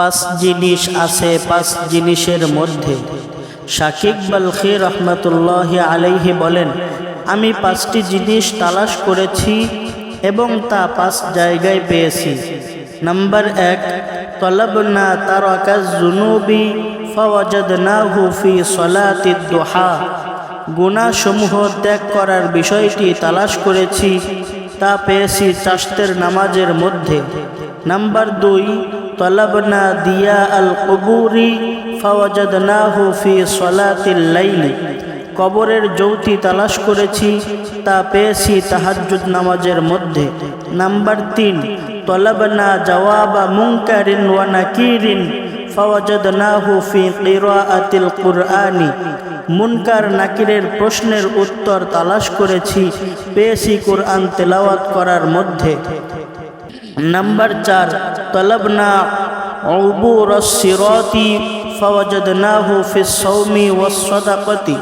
পাঁচ জিনিস আছে, পাঁচ জিনিসের মধ্যে। শাকিব বালখি রহমতুল্লাহ আলাইহি বলেন, আমি পাঁচটি জিনিস তালাশ করেছি এবং তা পাঁচ জায়গায় পেয়েছি। নাম্বার এক, তলবনা তারকা জুনুবি ফওয়াজদনাহু ফি সলাতিদ দুহা। গুণাসমূহ ত্যাগ করার বিষয়টি তালাশ করেছি, তা পেয়েছি চাষতের নামাজের মধ্যে। নাম্বার দুই দিয়া আল কবুরি ফওয়াজদনাহু ফি সলাতিল লাইলি কবরের যৌতি তালাশ করেছি, তা পেয়েছি তাহাজ্জুদ নামাজের মধ্যে। নাম্বার তিন তলবনা জওয়াবা মুনকারিন ওয়া নাকিরিন। ফওয়াজদনাহু ফি কিরাআতিল কুরআনি মুনকার নাকিরের প্রশ্নের উত্তর তালাশ করেছি, পেয়েছি কোরআন তেলাওয়াত করার মধ্যে। নাম্বার চার, তলবনা অবুর সিরতি হু ফি সৌমি ও সদাকতি।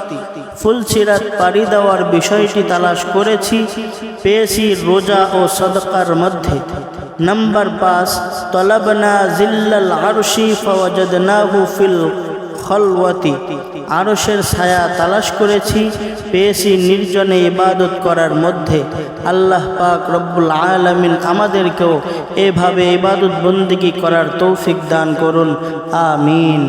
ফুল সিরাত পাড়ি দেওয়ার বিষয়টি তালাশ করেছি, পেয়েছি রোজা ও সদকার মধ্যে। নম্বর পাঁচ, তলবনা জিল্লাল আরশি ফওয়াজদনাহু ফিল খলওয়াতি, আরশের ছায়া তালাশ করেছি, পেয়েছি নির্জনে ইবাদত করার মধ্যে। আল্লাহ পাক রব্বুল আলমিন আমাদেরকেও এভাবে ইবাদত বন্দিগি করার তৌফিক দান করুন, আমিন।